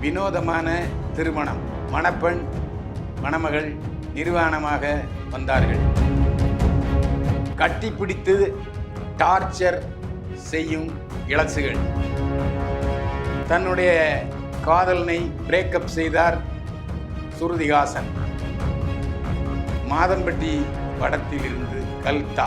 வினோதமான திருமணம். மணப்பெண் மணமகள் நிர்வாணமாக வந்தார்கள். கட்டிப்பிடித்து டார்ச்சர் செய்யும் இளசுகள். தன்னுடைய காதலனை பிரேக்கப் செய்தார் சுருதிகாசன் மாதம்பட்டி படத்திலிருந்து கல்தா.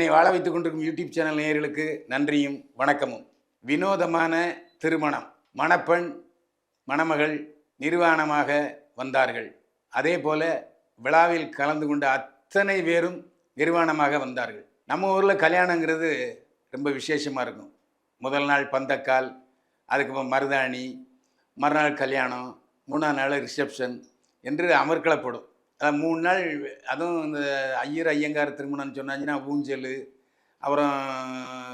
என்னை வாழ வைத்துக் கொண்டிருக்கும் யூடியூப் சேனல் நேயர்களுக்கு நன்றியும் வணக்கமும். வினோதமான திருமணம். மணப்பெண் மணமகள் நிர்வாணமாக வந்தார்கள். அதே போல விழாவில் கலந்து கொண்ட அத்தனை பேரும் நிர்வாணமாக வந்தார்கள். நம்ம ஊரில் கல்யாணங்கிறது ரொம்ப விசேஷமாக இருக்கும். முதல் நாள் பந்தக்கால் அதுக்கப்புறம் மருதாணி மறுநாள் கல்யாணம் மூணாம் நாள் ரிசப்ஷன் என்று அமர்க்களப்படும். மூணு நாள் அதுவும் இந்த ஐயர் ஐயங்கார் திருமணம்னு சொன்னாங்கன்னா ஊஞ்சல் அப்புறம்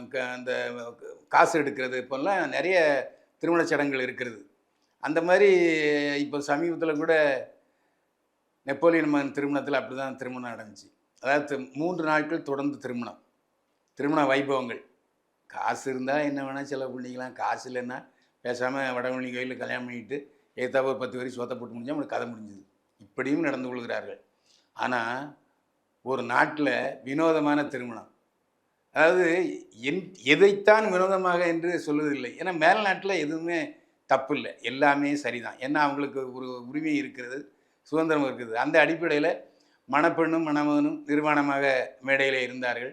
க- அந்த காசு எடுக்கிறது இப்போல்லாம் நிறைய திருமண சடங்குகள் இருக்கிறது. அந்த மாதிரி இப்போ சமீபத்தில் கூட நெப்போலியன் மகன் திருமணத்தில் அப்படி தான் திருமணம் நடந்துச்சு. அதாவது மூன்று நாட்கள் தொடர்ந்து திருமணம். திருமண வைபவங்கள். காசு இருந்தால் என்ன வேணால் செலவு பண்ணிக்கலாம். காசு இல்லைன்னா பேசாமல் வடமொழி கோயிலில் கல்யாணம் பண்ணிட்டு ஏத்தாப்ப ஒரு பத்து வரி சோத்த போட்டு முடிஞ்சா அவனுக்கு கதை முடிஞ்சுது. இப்படியும் நடந்து கொள்கிறார்கள். ஆனால் ஒரு நாட்டில் வினோதமான திருமணம். அதாவது என் எதைத்தான் வினோதமாக என்று சொல்வதில்லை. ஏன்னா மேல் நாட்டில் எதுவுமே தப்பு இல்லை எல்லாமே சரிதான். ஏன்னா அவங்களுக்கு ஒரு உரிமை இருக்கிறது சுதந்திரம் இருக்குது. அந்த அடிப்படையில் மணப்பெண்ணும் மணமகனும் நிர்வாணமாக மேடையில் இருந்தார்கள்.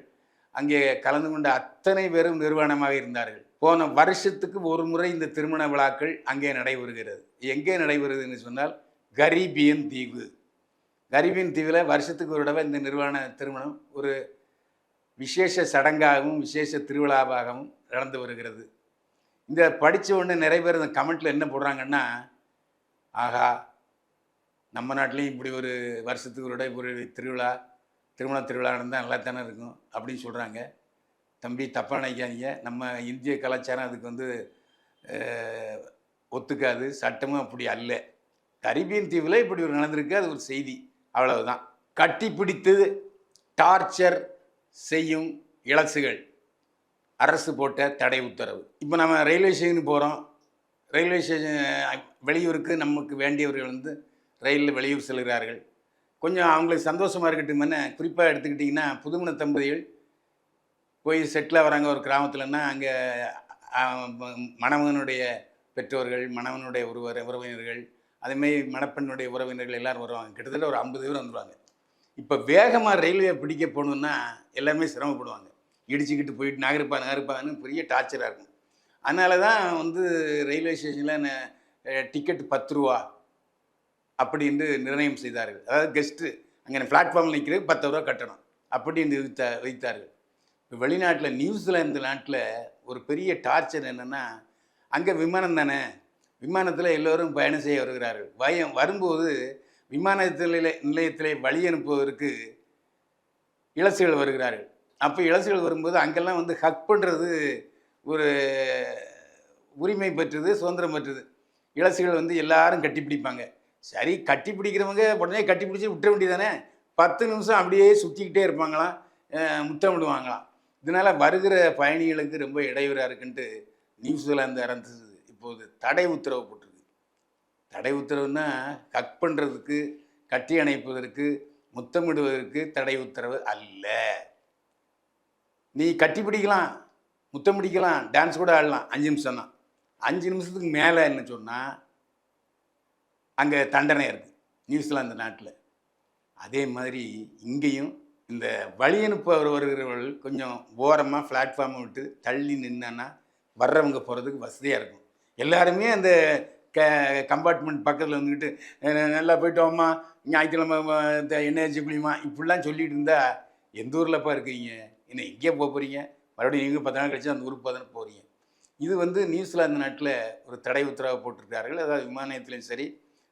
அங்கே கலந்து கொண்ட அத்தனை பேரும் நிர்வாணமாக இருந்தார்கள். போன வருஷத்துக்கு ஒரு முறை இந்த திருமண விழாக்கள் அங்கே நடைபெறுகிறது. எங்கே நடைபெறுதுன்னு சொன்னால் கரீபியன் தீவு. கரீபியன் தீவில் வருஷத்துக்கு ஒரு தடவை இந்த நிர்வாண திருமணம் ஒரு விசேஷ சடங்காகவும் விசேஷ திருவிழாவாகவும் நடந்து வருகிறது. இந்த படித்த உடனே நிறைய பேர் இந்த கமெண்ட்டில் என்ன போடுறாங்கன்னா ஆகா நம்ம நாட்டிலையும் இப்படி ஒரு வருஷத்துக்கு ஒரு தடவை ஒரு திருவிழா திருமண திருவிழா நடந்தால் நல்லா தானே இருக்கும்? அப்படின்னு சொல்கிறாங்க தம்பி தப்பாக நினைக்காதீங்க. நம்ம இந்திய கலாச்சாரம் அதுக்கு வந்து ஒத்துக்காது. சட்டமும் அப்படி அல்ல. கரிபியன் தீவில் இப்படி ஒரு நடந்திருக்கு அது ஒரு செய்தி. அவ்வளவுதான். கட்டி பிடித்து டார்ச்சர் செய்யும் இலசுகள் அரசு போட்ட தடை உத்தரவு. இப்போ நம்ம ரயில்வே ஸ்டேஷனுக்கு போகிறோம் ரயில்வே ஸ்டேஷன் வெளியூருக்கு நமக்கு வேண்டியவர்கள் வந்து ரயிலில் வெளியூர் செல்கிறார்கள். கொஞ்சம் அவங்களுக்கு சந்தோஷமாக இருக்கட்டும் குறிப்பாக எடுத்துக்கிட்டிங்கன்னா புதுமண தம்பதிகள் போய் செட்டில் வராங்க ஒரு கிராமத்தில்னா அங்கே மணவனுடைய பெற்றோர்கள் மணவனுடைய ஒருவர் உறவினர்கள் அதேமாரி மணப்பெண்ணுடைய உறவினர்கள் எல்லாரும் வருவாங்க. கிட்டத்தட்ட ஒரு ஐம்பது பேர் வந்துடுவாங்க இப்போ வேகமாக ரயில்வே பிடிக்க போகணுன்னா எல்லாமே சிரமப்படுவாங்க. இடிச்சுக்கிட்டு போயிட்டு நகருப்பா நகருப்பான்னு பெரிய டார்ச்சராக இருக்கும். அதனால தான் வந்து ரயில்வே ஸ்டேஷனில் டிக்கெட் பத்து ரூபா அப்படின்னு நிர்ணயம் செய்தார்கள். அதாவது கெஸ்ட்டு அங்கே பிளாட்ஃபார்மில் நிற்கிறது பத்து ரூபா கட்டணும் அப்படின்னு வைத்த வைத்தார்கள் இப்போ வெளிநாட்டில் நியூசிலாந்து நாட்டில் ஒரு பெரிய டார்ச்சர் என்னென்னா அங்கே விமானம் தானே? விமானத்தில் எல்லோரும் பயணம் செய்ய வருகிறார்கள். பயம் வரும்போது விமானத்தில் நிலையத்திலே வழி அனுப்புவதற்கு இளசுகள் வருகிறார்கள். அப்போ இளசுகள் வரும்போது அங்கெல்லாம் வந்து ஹக் பண்ணுறது ஒரு உரிமை பெற்றது சுதந்திரம் பெற்றது. இளசுகள் வந்து எல்லாரும் கட்டிப்பிடிப்பாங்க சரி கட்டி பிடிக்கிறவங்க உடனே கட்டி பிடிச்சி விட்டுற வேண்டியதானே பத்து நிமிஷம் அப்படியே சுற்றிக்கிட்டே இருப்பாங்களாம் அஹ் முத்தமிடுவாங்களாம் இதனால் வருகிற பயணிகளுக்கு ரொம்ப இடையூறாக இருக்குன்ட்டு அந்த அரசு இப்போது தடை உத்தரவு போட்டிருக்கு. தடை உத்தரவுன்னா கட் பண்ணுறதுக்கு கட்டி அணைப்பதற்கு முத்தமிடுவதற்கு தடை உத்தரவு அல்ல. நீ கட்டி பிடிக்கலாம் முத்தம் பிடிக்கலாம் டான்ஸ் கூட ஆடலாம் அஞ்சு நிமிஷம் தான். அஞ்சு நிமிஷத்துக்கு மேலே என்ன சொன்னால் அங்கே தண்டனை இருக்குது நியூசிலாந்து நாட்டில். அதே மாதிரி இங்கேயும் இந்த வழி அனுப்ப வருகிறவர்கள் கொஞ்சம் ஓரமாக பிளாட்ஃபார்மை விட்டு தள்ளி நின்னா வர்றவங்க போகிறதுக்கு வசதியாக இருக்கும். எல்லாருமே அந்த க கம்பார்ட்மெண்ட் பக்கத்தில் வந்துக்கிட்டு நல்லா போயிட்டோம்மா ஞாயிற்றுக்கிழமை இந்த என்ஏஜி குளிமா இப்படிலாம் சொல்லிட்டு இருந்தா எந்த ஊர்லப்பா இருக்கீங்க என்ன இங்கே போக போகிறீங்க மறுபடியும் எங்கே பத்து நாள் கழிச்சு அந்த ஊருக்கு பார்த்தா போகிறீங்க இது வந்து நியூசிலாந்து நாட்டில் ஒரு தடை உத்தரவு போட்டிருக்கிறார்கள். அதாவது விமான நிலையத்திலும் சரி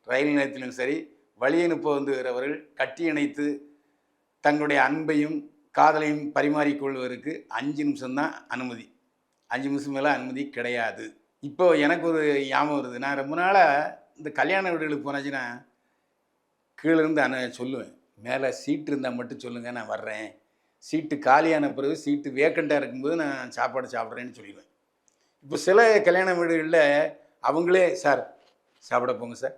ரயில் நிலையத்திலும் சரி வழி அனுப்ப வந்துகிறவர்கள் கட்டி இணைத்து தங்களுடைய அன்பையும் காதலையும் பரிமாறிக்கொள்வதற்கு அஞ்சு நிமிஷம்தான் அனுமதி. அஞ்சு நிமிஷம் மேலே அனுமதி கிடையாது. இப்போ எனக்கு ஒரு ஞாபகம் வருது. நான் ரொம்ப நாளாக இந்த கல்யாண வீடுகளுக்கு போனாச்சுன்னா கீழே இருந்து சொல்லுவேன். மேலே சீட்டு இருந்தால் மட்டும் சொல்லுங்கள் நான் வர்றேன். சீட்டு காலியான பிறகு சீட்டு வேக்கண்ட்டாக இருக்கும்போது நான் சாப்பாடு சாப்பிட்றேன்னு சொல்லிடுவேன். இப்போ சில கல்யாண வீடுகளில் அவங்களே சார் சாப்பிட போங்க சார்.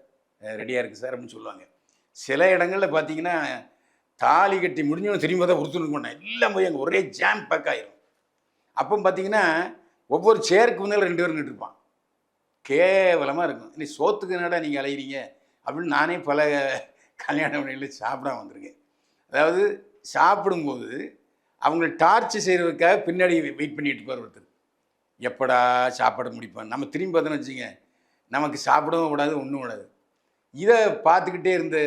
ரெடியாக இருக்குது சார் அப்படின்னு சொல்லுவாங்க. சில இடங்களில் பார்த்தீங்கன்னா தாலி கட்டி முடிஞ்சவங்க திரும்ப தான் உறுத்துணுக்க மாட்டேன் எல்லாம் போய் அங்கே ஒரே ஜாம் பேக் ஆயிரும். அப்போ பார்த்தீங்கன்னா ஒவ்வொரு சேருக்கு முன்னால் ரெண்டு பேரும் நின்றுருப்பான். கேவலமாக இருக்கும். நீ சோத்துக்கு என்னடா நீங்கள் அலையிறீங்க? அப்படின்னு நானே பல கல்யாண வீடுகளில் சாப்பிடாம வந்திருக்கேன். அதாவது சாப்பிடும்போது அவங்கள டார்ச் செய்கிறதுக்காக பின்னாடி வெயிட் பண்ணிட்டு இருப்பார் ஒருத்தர். எப்படா சாப்பாடு முடிப்பான்? நம்ம திரும்பி பார்த்தோன்னு வச்சுங்க நமக்கு சாப்பிடவும் கூடாது ஒன்றும் கூடாது. இதை பார்த்துக்கிட்டே இருந்த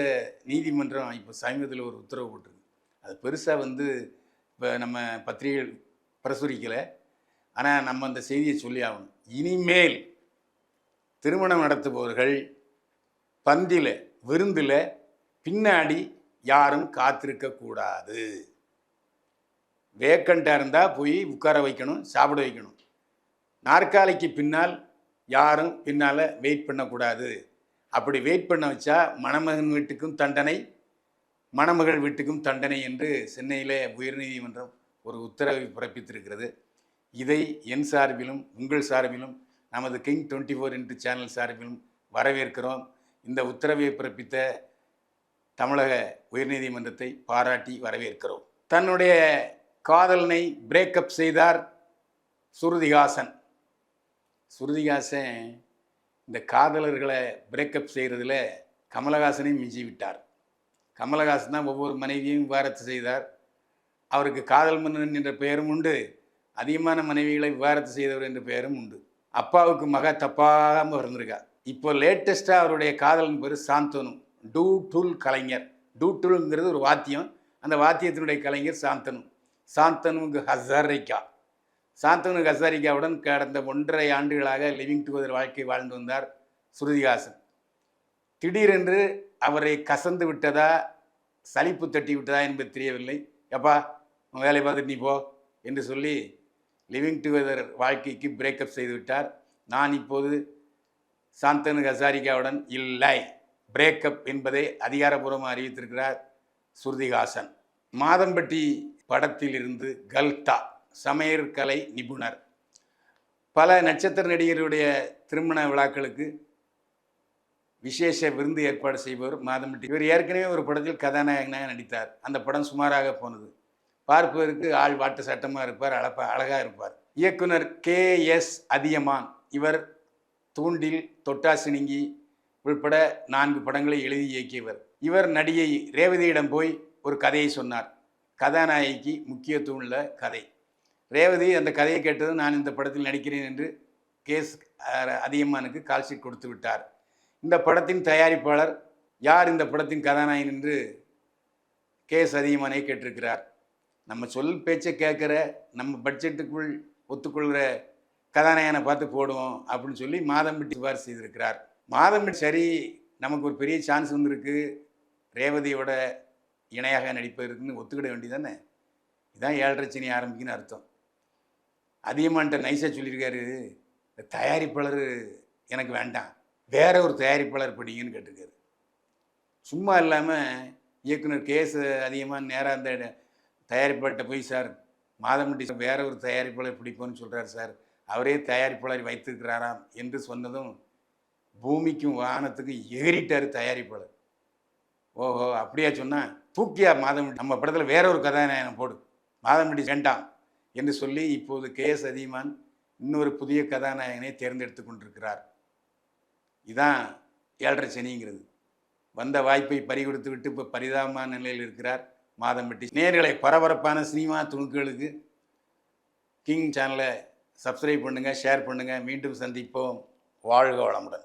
நீதிமன்றம் இப்போ சமீபத்தில் ஒரு உத்தரவு போட்டிருக்கு. அது பெருசாக வந்து இப்போ நம்ம பத்திரிகைகள் பிரசுரிக்கலை. ஆனால் நம்ம அந்த செய்தியை சொல்லி ஆகணும். இனிமேல் திருமணம் நடத்துபவர்கள் பந்தியில் விருந்தில் பின்னாடி யாரும் காத்திருக்கக்கூடாது வேக்கண்ட்டாக இருந்தால் போய் உட்கார வைக்கணும் சாப்பிட வைக்கணும். நாற்காலிக்கு பின்னால் யாரும் பின்னால் வெயிட் பண்ணக்கூடாது. அப்படி வெயிட் பண்ண வச்சா மணமகன் வீட்டுக்கும் தண்டனை மணமகள் வீட்டுக்கும் தண்டனை என்று சென்னையிலே உயர்நீதிமன்றம் ஒரு உத்தரவை பிறப்பித்திருக்கிறது. இதை என் சார்பிலும் உங்கள் சார்பிலும் நமது King twenty four into channel சார்பிலும் வரவேற்கிறோம். இந்த உத்தரவை பிறப்பித்த தமிழக உயர்நீதிமன்றத்தை பாராட்டி வரவேற்கிறோம். தன்னுடைய காதலனை பிரேக்கப் செய்தார் சுருதிகாசன் சுருதிகாசன் இந்த காதலர்களை பிரேக்கப் செய்கிறதுல கமலஹாசனையும் மிஞ்சி விட்டார் கமலஹாசன் தான் ஒவ்வொரு மனைவியும் விவாரத்து செய்தார். அவருக்கு காதல் மன்னன் என்ற பெயரும் உண்டு. அதிகமான மனைவிகளை விவாகரத்து செய்தவர் என்ற பெயரும் உண்டு. அப்பாவுக்கு மக தப்பாகாமல் இருந்திருக்கா இப்போ லேட்டஸ்ட்டாக அவருடைய காதலன் பேர் சாந்தனு. டூ டுல் கலைஞர். டூ டுல்ங்கிறது ஒரு வாத்தியம். அந்த வாத்தியத்தினுடைய கலைஞர் சாந்தனு. சாந்தனுக்கு ஹசரிக்கா. சாந்தனு ஹசாரிகாவுடன் கடந்த ஒன்றரை ஆண்டுகளாக லிவிங் டுகெதர் வாழ்க்கை வாழ்ந்து வந்தார் ஸ்ருதிகாசன் திடீரென்று அவரை கசந்து விட்டதா சலிப்பு தட்டி விட்டதா என்பது தெரியவில்லை. எப்பா உன் வேலையை பார்த்துட்டு நீ போ என்று சொல்லி லிவிங் டுகெதர் வாழ்க்கைக்கு பிரேக்கப் செய்துவிட்டார். நான் இப்போது சாந்தனு ஹசாரிகாவுடன் இல்லை. பிரேக்கப் என்பதை அதிகாரபூர்வமாக அறிவித்திருக்கிறார் ஸ்ருதிஹாசன். மாதம்பட்டி படத்தில் இருந்து கல்தா சமையற்கலை நிபுணர். பல நட்சத்திர நடிகருடைய திருமண விழாக்களுக்கு விசேஷ விருந்து ஏற்பாடு செய்பவர் மாதம்பட்டி. இவர் ஏற்கனவே ஒரு படத்தில் கதாநாயகனாக நடித்தார். அந்த படம் சுமாராக போனது. பார்ப்பதற்கு ஆள் வாட்டு சட்டமாக இருப்பார் அழப்ப அழகாக இருப்பார். இயக்குனர் கே எஸ் அதியமான் இவர் தூண்டில் தொட்டாசினிங்கி உள்பட நான்கு படங்களை எழுதி இயக்கியவர். இவர் நடிகை ரேவதியிடம் போய் ஒரு கதையை சொன்னார். கதாநாயகிக்கு முக்கியத்துவம் உள்ள கதை. ரேவதி அந்த கதையை கேட்டதும் நான் இந்த படத்தில் நடிக்கிறேன் என்று கேஸ் அதியமானுக்கு கால்ஷீட் கொடுத்து விட்டார். இந்த படத்தின் தயாரிப்பாளர் யார்? இந்த படத்தின் கதாநாயகன் என்று கேஸ் அதியமானே கேட்டிருக்கிறார். நம்ம சொல் பேச்சை கேட்குற நம்ம பட்ஜெட்டுக்குள் ஒத்துக்கொள்கிற கதாநாயகனை பார்த்து போடுவோம் அப்படின்னு சொல்லி மாதம்பட்டி சிபாரிசு செய்திருக்கிறார். மாதம்பட்டி சரி நமக்கு ஒரு பெரிய சான்ஸ் வந்திருக்கு. ரேவதியோட இணையாக நடிப்பதற்குன்னு ஒத்துக்கிட வேண்டியதானே இதான் ஏழரை சனி ஆரம்பிக்குன்னு அர்த்தம். அதிகமான்ட்ட நைஸாக சொல்லியிருக்காரு. இந்த தயாரிப்பாளர் எனக்கு வேண்டாம். வேற ஒரு தயாரிப்பாளர் படிங்கன்னு கேட்டிருக்காரு. சும்மா இல்லாமல் இயக்குனர் கேஸ் அதிகமாக நேராக அந்த தயாரிப்பாளர்கிட்ட போய் சார் மாதமட்டி வேற ஒரு தயாரிப்பாளர் பிடிப்போன்னு சொல்கிறார் சார் அவரே தயாரிப்பாளர் வைத்திருக்கிறாராம் என்று சொன்னதும் பூமிக்கும் வானத்துக்கும் எகிரிட்டார் தயாரிப்பாளர். ஓஹோ அப்படியா சொன்னால் தூக்கியா மாதமட்டி நம்ம படத்தில் வேற ஒரு கதாநாயகன் போடு மாதமட்டி வேண்டாம் என்று சொல்லி இப்போது கே எஸ் அதியமான் இன்னொரு புதிய கதாநாயகனை தேர்ந்தெடுத்து கொண்டிருக்கிறார். இதான் ஏழரை சனிங்கிறது. வந்த வாய்ப்பை பறிகொடுத்து விட்டு இப்போ பரிதாபமான நிலையில் இருக்கிறார். மாதம்பட்டி. நேர்களை பரபரப்பான சினிமா துணுக்குகளுக்கு கிங் சேனலை சப்ஸ்கிரைப் பண்ணுங்கள் ஷேர் பண்ணுங்கள் மீண்டும் சந்திப்போம். வாழ்க வளமுடன்.